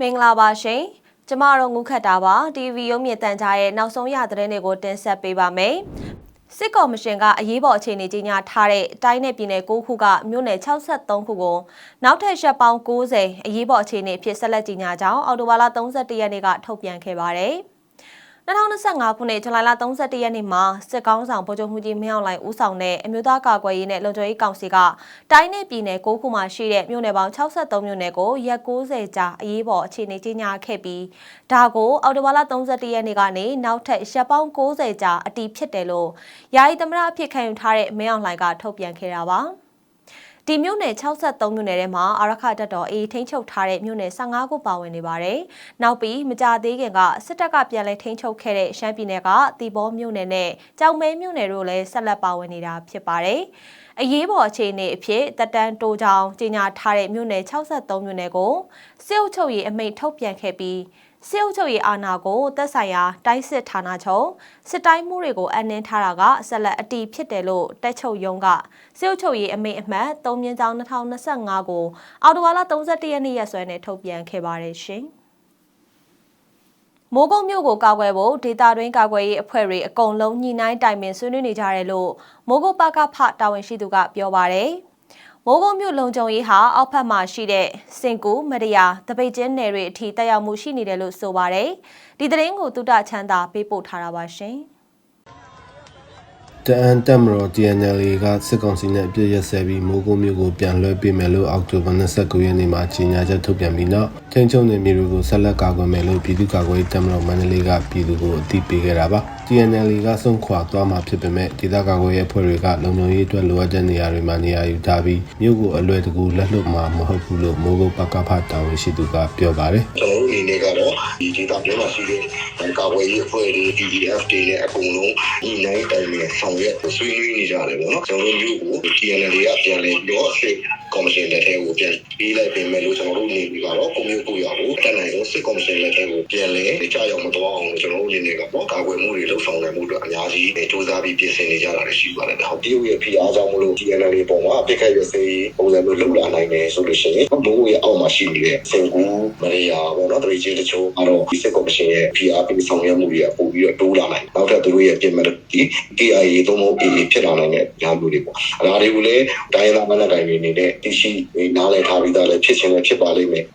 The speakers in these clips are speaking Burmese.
မင်္ဂလာပါရှင်ကျမတို့ငုခတ်တာပါ TV ရုံးမြင့်တန်ကြားရဲ့နောက်ဆုံးရသတင်းတွေကိုတင်ဆက်ပေးပါမယ်စစ်ကော်မရှင်ကအရေးပေါ်အခြေအနေကြီးညာထားတဲ့တိုင်းနယ်ပြည်နယ်9ခုကမြို့နယ်63ခုကိုနောက်ထပ်ရက်ပေါင်း90အရေးပေါ်အခြေအနေအဖြစ်ဆက်လက်ကြီးညာကြောင်းအော်တိုဘာလ31ရက်နေ့ကထုတ်ပြန်ခဲ့ပါတယ်။ 2025ခုနှစ်ဇူလိုင်လ31ရက်နေ့မှာစစ်ကောင်းဆောင်ဗိုလ်ချုပ်မှုကြီးမင်းအောင်လှိုင်ဦးဆောင်တဲ့အမျိုးသားကာကွယ်ရေးနဲ့လုံခြုံရေးကောင်စီကတိုင်းနယ်ပြည်နယ်9ခုမှာရှိတဲ့မြို့နယ်ပေါင်း63မြို့နယ်ကိုရက်90ကြာအရေးပေါ်အခြေအနေကြီးညာခဲ့ပြီးဒါကိုအော်တိုဘာလ31ရက်နေ့ကနေနောက်ထပ်ရက်ပေါင်း90ကြာအတီးဖြစ်တယ်လို့ယာယီသမရအဖြစ်ခံယူထားတဲ့မင်းအောင်လှိုင်ကထုတ်ပြန်ခဲ့တာပါ။ ဒီမြို့နယ်63မြို့နယ်ထဲမှာအာရခတက်တော်အေးထိန်းချုပ်ထားတဲ့မြို့နယ်15ခုပါဝင်နေပါတယ်။နောက်ပြီးမကြသေးခင်ကစစ်တပ်ကပြန်လည်ထိန်းချုပ်ခဲ့တဲ့ရှမ်းပြည်နယ်ကတီဘောမြို့နယ်နဲ့ကြောင်မဲမြို့နယ်တို့လည်းဆက်လက်ပါဝင်နေတာဖြစ်ပါတယ်။အရေးပေါ်အခြေအနေအဖြစ်တက်တန်းတိုးချောင်းကြီးညာထားတဲ့မြို့နယ်63မြို့နယ်ကိုစစ်အုပ်ချုပ်ရေးအမိန့်ထုတ်ပြန်ခဲ့ပြီး စစ်အုပ်ချုပ်ရေးအာဏာကိုသက်ဆိုင်ရာတိုင်းစစ်ဌာနချုပ်စစ်တိုင်းမှုတွေကိုအနှင်းထားတာကဆက်လက်အတီးဖြစ်တယ်လို့တက်ချုပ်ရုံးကစစ်အုပ်ချုပ်ရေးအမိန့်အမှတ်3မြင်းချောင်း2025ကိုအော်တိုဝါလာ31ရက်နေ့ရက်စွဲနဲ့ထုတ်ပြန်ခဲ့ပါတယ်ရှင်။မိုးကုတ်မြို့ကိုကာကွယ်ဖို့ဒေတာတွင်းကာကွယ်ရေးအဖွဲ့တွေအကုန်လုံးညှိနှိုင်းတိုင်ပင်ဆွေးနွေးနေကြတယ်လို့မိုးကုတ်ပကဖတာဝန်ရှိသူကပြောပါတယ်။ မိုးကုတ်မြို့လုံခြုံရေးဟာအောက်ဖက်မှာရှိတဲ့စင်ကူမရယာတပိတ်ကျင်းနယ်တွေအထိတက်ရောက်မှုရှိနေတယ်လို့ဆိုပါတယ်။ဒီသတင်းကိုတုတချမ်းသာပေးပို့ထားတာပါရှင်။တအန်တက်မတော် TNL ကစစ်ကောင်စီနဲ့အပြစ်ရက်စဲပြီးမိုးကုတ်မြို့ကိုပြန်လွှဲပေးမယ်လို့အောက်တိုဘာ29ရက်နေ့မှာကြေညာချက်ထုတ်ပြန်ပြီးနောက်ထိန်းချုပ်နေမျိုးတွေကိုဆက်လက်ကာကွယ်မယ်လို့ပြည်သူ့ကာကွယ်ရေးတပ်မတော်မန္တလေးကပြည်သူကိုအသိပေးခဲ့တာပါ TNL ကဆုံးခွာသွားမှာဖြစ်ပေမဲ့ဒေသကာကွယ်ရေးအဖွဲ့တွေကလုံခြုံရေးအတွက်လိုအပ်တဲ့နေရာတွေမှာနေရာယူထားပြီးမြို့ကိုအလွယ်တကူလက်လွတ်မှာမဟုတ်ဘူးလို့မိုးကုတ်ပကဖတာဝန်ရှိသူကပြောပါတယ်ကျွန်တော်တို့အနေနဲ့ကတော့ဒီဒေတာပြောမှာရှိတဲ့ကာကွယ်ရေးအဖွဲ့တွေ PDF တွေနဲ့အကုန်လုံးဒီနိုင်တိုင်နဲ့ဆောင်ရွက်ဆွေးနွေးနေကြတယ်ပေါ့နော်ကျွန်တော်တို့မျိုးကို TNL တွေကပြန်လဲပြီးတော့စစ် ကော်မရှင်လက်ထဲကိုပြန်ပေးလိုက်ပြင်မဲ့လို့ကျွန်တော်တို့အနေနဲ့ကတော့ကွန်မြူကိုရဖို့တက်နိုင်ဆုံးစစ်ကော်မရှင်လက်ထဲကိုပြန်လဲကြားရောက်မတော်အောင်လို့ကျွန်တော်တို့အနေနဲ့ကပေါ့ကာကွယ်မှုတွေလှုပ်ဆောင်နိုင်မှုအတွက်အများကြီးစူးစမ်းပြီးပြင်ဆင်နေကြတာလည်းရှိပါတယ်ဒါတရုတ်ရဲ့ဖိအားကြောင့်မလို့ TNL တွေပုံမှာအပိတ်ခတ်ရစေးပုံစံမျိုးလှုပ်လာနိုင်တယ်ဆိုလို့ရှိရင်ဘိုးရဲ့အောက်မှာရှိနေတဲ့စင်ကူမရေယာပေါ့နော်တရီချင်းတချို့အဲ့တော့ဒီစစ်ကော်မရှင်ရဲ့ဖိအားပေးဆောင်ရွက်မှုတွေကပို့ပြီးတော့တိုးလာနိုင်နောက်ထပ်သူတို့ရဲ့ပြင်မဲ့ဒီ KIA သို့မဟုတ် AA ဖြစ်လာနိုင်တဲ့ညာမျိုးတွေပေါ့အဲ့ဒါတွေကိုလည်းတိုင်းရင်းသားမနက်ကိုင်တွေအနေနဲ့သိရှိနားလည်ထားပြီးသားလည်းဖြစ်ချင်းလည်းဖြစ်ပါလိမ့်မယ်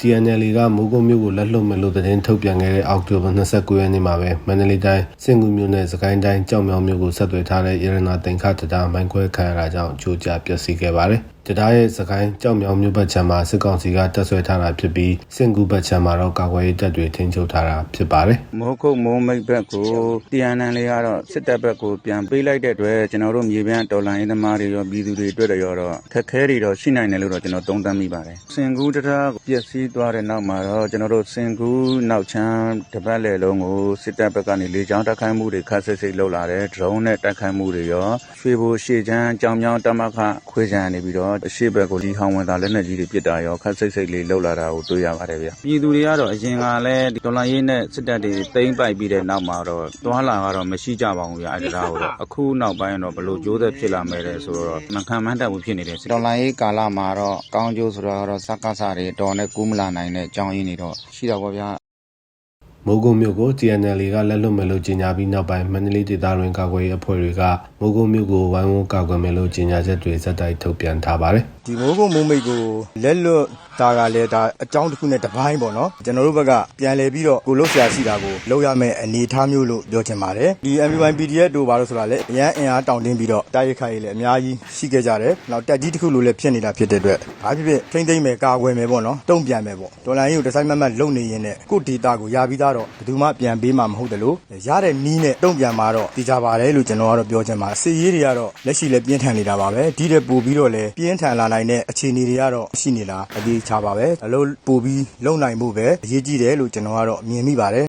TNL ကမိုးကုတ်မြို့ကိုလက်လွတ်မယ်လို့သတင်းထုတ်ပြန်ခဲ့တဲ့အောက်တိုဘာ29ရက်နေ့မှာပဲမန္တလေးတိုင်းစင်ကူမြို့နယ်စကိုင်းတိုင်းကြောက်မြောင်မြို့ကိုဆက်သွယ်ထားတဲ့ရတနာတင်ခတတာမိုင်းခွဲခံရတာကြောင့်အချို့ကျပျက်စီးခဲ့ပါတယ်။ တဒါရဲ့စကိုင်းကြောက်မြောင်မြို့ဘက်ခြမ်းမှာစစ်ကောင်စီကတပ်ဆွဲထားတာဖြစ်ပြီးစင်ကူဘက်ခြမ်းမှာတော့ကာကွယ်ရေးတပ်တွေထိန်းချုပ်ထားတာဖြစ်ပါတယ်။မိုးကုတ်မိုးမိတ်ဘက်ကိုတီယန်နန်လေးကတော့စစ်တပ်ဘက်ကိုပြန်ပေးလိုက်တဲ့အတွက်ကျွန်တော်တို့မြေပြန်တော်လိုင်းရေးသမားတွေရောပြည်သူတွေအတွက်ရောတော့ခက်ခဲတွေတော့ရှိနိုင်တယ်လို့တော့ကျွန်တော်သုံးသပ်မိပါတယ်။စင်ကူတရာပျက်စီးသွားတဲ့နောက်မှာတော့ကျွန်တော်တို့စင်ကူနောက်ချမ်းတစ်ပတ်လည်လုံးကိုစစ်တပ်ဘက်ကနေလေကြောင်းတိုက်ခိုက်မှုတွေခက်ဆစ်ဆစ်လုပ်လာတယ်ဒရုန်းနဲ့တိုက်ခိုက်မှုတွေရောရွှေဘိုရှေချမ်းကြောင်မြောင်းတမခခွေးချမ်းနေပြီးတော့အရှိဘက်ကိုဒီဟောင်းဝင်သားလက်နက်ကြီးတွေပစ်တာရောခက်ဆစ်ဆစ်လေးလုပ်လာတာကိုတွေ့ရပါတယ်ဗျ။ပြည်သူတွေကတော့အရင်ကလည်းဒေါ်လာရေးနဲ့စစ်တပ်တွေတိမ့်ပိုက်ပြီးတဲ့နောက်မှာတော့သွားလာကတော့မရှိကြပါဘူးဗျအဲ့ဒါကိုတော့အခုနောက်ပိုင်းတော့ဘလို့ကြိုးသက်ဖြစ်လာမယ်လဲဆိုတော့မခံမှန်းတတ်ဘူးဖြစ်နေတယ်ဒေါ်လာရေးကာလမှာတော့ကောင်းကျိုးဆိုတော့စက္ကစတွေတော်နဲ့ကူးမလာနိုင်တဲ့အကြောင်းရင်းတွေတော့ရှိတော့ဗောဗျာ မိုးကုတ်မြို့ကို TNL ကလက်လွတ်မယ်လို့ကြေညာပြီးနောက်ပိုင်းမန္တလေးဒေသတွင်ကာကွယ်ရေးအဖွဲ့တွေကမိုးကုတ်မြို့ကိုဝိုင်းဝန်းကာကွယ်မယ်လို့ကြေညာချက်တွေဇက်တိုက်ထုတ်ပြန်ထားပါတယ်။ဒီမိုးကုတ်မိုးမိတ်ကိုလက်လွတ်တာကလည်းဒါအကြောင်းတစ်ခုနဲ့တစ်ပိုင်းပေါ့နော်ကျွန်တော်တို့ဘက်ကပြန်လည်ပြီးတော့ကိုလို့ဆရာရှိတာကိုလောက်ရမယ့်အနေအထားမျိုးလို့ပြောချင်ပါတယ်ဒီ MUI PDF တို့ဘာလို့ဆိုတာလဲအရန်အင်အားတောင်းတင်းပြီးတော့တိုက်ရိုက်ခိုက်ရေးလည်းအများကြီးရှိခဲ့ကြတယ်နောက်တက်ကြီးတစ်ခုလိုလည်းဖြစ်နေတာဖြစ်တဲ့အတွက်ဘာဖြစ်ဖြစ်ထိမ့်သိမ့်မယ်ကာကွယ်မယ်ပေါ့နော်တုံ့ပြန်မယ်ပေါ့ဒေါ်လာရင်းကိုတစ်ဆိုင်မတ်မတ်လုံနေရင်နဲ့ကိုဒေတာကိုရပြီးသားတော့ဘယ်သူမှပြန်ပေးမှာမဟုတ်တယ်လို့ရတဲ့နီးနဲ့တုံ့ပြန်မှာတော့တည်ကြပါတယ်လို့ကျွန်တော်ကတော့ပြောချင်ပါတယ်စစ်ရေးတွေကတော့လက်ရှိလည်းပြင်းထန်နေတာပါပဲဒီတဲ့ပို့ပြီးတော့လည်းပြင်းထန်လာနိုင်တဲ့အခြေအနေတွေကတော့ရှိနေလားအသေးချပါပဲအလို့ပို့ပြီးလုံနိုင်ဖို့ပဲအရေးကြီးတယ်လို့ကျွန်တော်ကတော့မြင်မိပါတယ်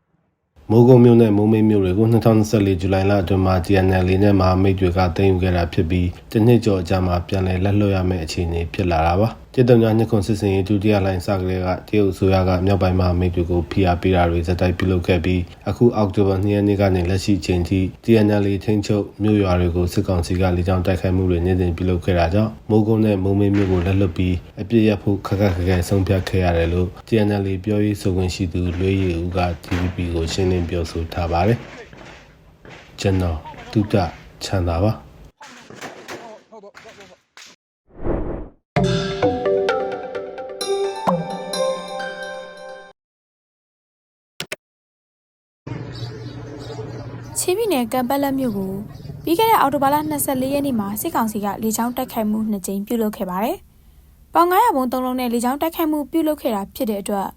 မိုးကုတ်မြို့နဲ့မိုးမိတ်မြို့တွေကို2024ဇူလိုင်လအတွင်းမှာ TNL နဲ့မဟာမိတ်တွေကတင်ယူခဲ့တာဖြစ်ပြီးတစ်နှစ်ကျော်အကြာမှာပြန်လည်လက်လွတ်ရမယ့်အခြေအနေဖြစ်လာတာပါ။တစ်တုံညာနှစ်ခွန်စစ်စင်ရေးဒုတိယလိုင်းစကလေးကတရုတ်ဆိုရကမြောက်ပိုင်းမှာမိတ်တွေကိုဖိအားပေးတာတွေဇက်တိုက်ပြုလုပ်ခဲ့ပြီးအခုအောက်တိုဘာ2ရက်နေ့ကနေလက်ရှိချိန်ထိ TNL ထိန်းချုပ်မြို့ရွာတွေကိုစစ်ကောင်စီကလေကြောင်းတိုက်ခိုက်မှုတွေနေ့စဉ်ပြုလုပ်ခဲ့တာကြောင့်မိုးကုန်းနဲ့မုံမင်းမြို့ကိုလက်လွတ်ပြီးအပြစ်ရဖို့ခက်ခက်ခဲခဲဆုံးဖြတ်ခဲ့ရတယ်လို့ TNL ပြောရေးဆိုခွင့်ရှိသူလွေးရည်ဦးက TVB ကိုရှင်းလင်းပြောဆိုထားပါတယ်ကျွန်တော်တုဒ္ဒချန်တာပါ နယ်ကံပတ်လက်မြို့ကိုပြီးခဲ့တဲ့အောက်တိုဘာလ24ရက်နေ့မှာစစ်ကောင်စီကလေကြောင်းတိုက်ခိုက်မှုနှစ်ကြိမ်ပြုလုပ်ခဲ့ပါတယ်။ပေါင်900ဘုံသုံးလုံးနဲ့လေကြောင်းတိုက်ခိုက်မှုပြုလုပ်ခဲ့တာဖြစ်တဲ့အတွက်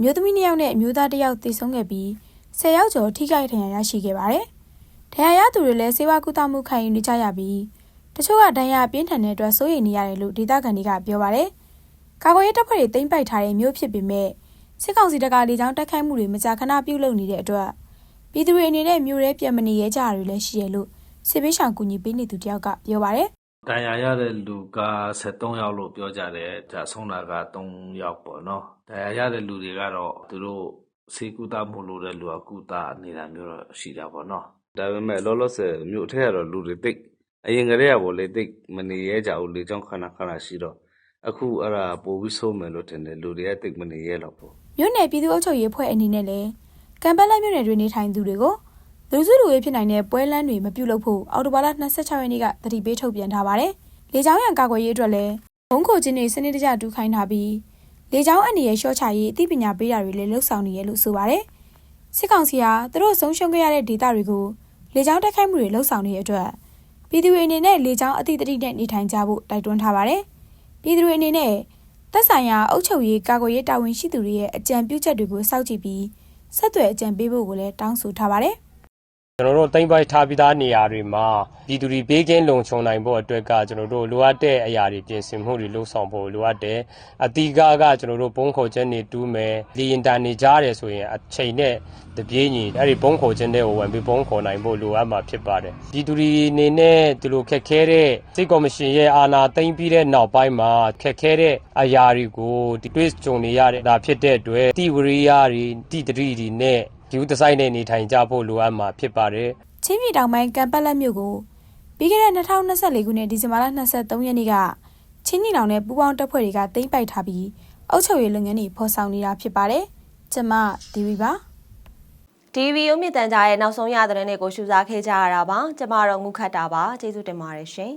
မြို့သမီး2ယောက်နဲ့အမျိုးသား1ယောက်သေဆုံးခဲ့ပြီး10ယောက်ကျော်ထိခိုက်ဒဏ်ရာရရှိခဲ့ပါတယ်။ဒဏ်ရာရသူတွေလည်းစေဝါကူတာမှုခံယူနေကြရပြီးတချို့ကဒဏ်ရာပြင်းထန်တဲ့အတွက်စိုးရိမ်နေရတယ်လို့ဒေသခံတွေကပြောပါတယ်။ကာကွယ်ရေးတပ်ဖွဲ့တွေတိမ့်ပိုက်ထားတဲ့မြို့ဖြစ်ပေမဲ့စစ်ကောင်စီတပ်ကလေကြောင်းတိုက်ခိုက်မှုတွေမကြာခဏပြုလုပ်နေတဲ့အတွက် ပြည်သူတွေအနေနဲ့မြို့ရဲပြန်မနေရကြတာတွေလည်းရှိရလို့စစ်ပေးဆောင်ကူညီပေးနေသူတယောက်ကပြောပါတယ်တန်ရာရတဲ့လူက73ယောက်လို့ပြောကြတယ်။ဒါဆုံးတာက3ယောက်ပေါ့နော်။တန်ရာရတဲ့လူတွေကတော့သူတို့စေကူတာမှုလို့တဲ့လူကကူတာနေတာမျိုးတော့ရှိတာပေါ့နော်။ဒါပေမဲ့လောလောဆယ်မြို့ထဲကတော့လူတွေတိတ်အရင်ကတည်းကပေါ့လေတိတ်မနေရဲကြဘူးလေကြောင်းခဏခဏရှိတော့အခုအဲ့ဒါပိုပြီးဆိုးမယ်လို့ထင်တယ်လူတွေကတိတ်မနေရဲတော့ဘူး။မြို့နယ်ပြည်သူ့အုပ်ချုပ်ရေးဖွဲ့အနေနဲ့လည်း ကံပတ်လက်မြို့နယ်တွင်နေထိုင်သူတွေကိုလူစုလူဝေးဖြစ်နိုင်တဲ့ပွဲလမ်းတွေမပြုတ်လို့ဖို့အော်တိုဘာလ26ရက်နေ့ကတတိပေးထုတ်ပြန်ထားပါတယ်။လေကြောင်းရန်ကာကွယ်ရေးအတွက်လည်းဘုံခိုချင်းတွေစနစ်တကျတူခိုင်းထားပြီးလေကြောင်းအနေရဲ့ရှော့ချရေးအသိပညာပေးတာတွေလည်းလှုပ်ဆောင်နေရလို့ဆိုပါတယ်။စစ်ကောင်စီဟာသူတို့ဆုံးရှုံးခဲ့ရတဲ့ဒေသတွေကိုလေကြောင်းတိုက်ခိုက်မှုတွေလှုပ်ဆောင်နေတဲ့အတွက်ပြည်သူတွေအနေနဲ့လေကြောင်းအသိတတိနဲ့နေထိုင်ကြဖို့တိုက်တွန်းထားပါတယ်။ပြည်သူတွေအနေနဲ့သက်ဆိုင်ရာအုပ်ချုပ်ရေးကာကွယ်ရေးတာဝန်ရှိသူတွေရဲ့အကြံပြုချက်တွေကိုစောင့်ကြည့်ပြီး ဆက်သွယ်အကြံပေးဖို့ကိုလည်းတောင်းဆိုထားပါတယ်။ ကျွန်တော်တို့တိမ့်ပိုက်ထားပြီးသားနေရာတွေမှာပြည်သူတွေဘေးကင်းလုံခြုံနိုင်ဖို့အတွက်ကကျွန်တော်တို့လိုအပ်တဲ့အရာတွေပြင်ဆင်မှုတွေလှုပ်ဆောင်ဖို့လိုအပ်တယ်အတိကကကျွန်တော်တို့ဘုံခေါ်ချက်နေတူးမယ်လီအင်တာနေကြားတယ်ဆိုရင်အချိန်နဲ့တပြေးညီအဲ့ဒီဘုံခေါ်ချက်တွေကိုဝင်ပြီးဘုံခေါ်နိုင်ဖို့လိုအပ်မှာဖြစ်ပါတယ်ပြည်သူတွေအနေနဲ့ဒီလိုခက်ခဲတဲ့စိတ်ကော်မရှင်ရဲ့အာဏာသိမ်းပြီးတဲ့နောက်ပိုင်းမှာခက်ခဲတဲ့အရာတွေကိုဒီတွေ့ကြုံနေရတဲ့ဒါဖြစ်တဲ့အတွက်တိဝရိယတွေတိတတိတွေနဲ့ ဒီဥဒဆိုင်နဲ့နေထိုင်ကြဖို့လိုအပ်မှာဖြစ်ပါတယ်ချင်းပြည်တောင်ပိုင်းကံပတ်လက်မြို့ကိုပြီးခဲ့တဲ့2024ခုနှစ်ဒီဇင်ဘာလ23ရက်နေ့ကချင်းနီလောင်နဲ့ပူးပေါင်းတပ်ဖွဲ့တွေကသိမ်းပိုက်ထားပြီးအုပ်ချုပ်ရေးလုပ်ငန်းတွေဖော်ဆောင်နေတာဖြစ်ပါတယ်။ကျမဒီဝီပါဒီဗီယိုမြင့်တန်ကြားရဲ့နောက်ဆုံးရသတင်းတွေကိုရှုစားခဲ့ကြရတာပါကျမတော့ငုခတ်တာပါကျေးဇူးတင်ပါတယ်ရှင်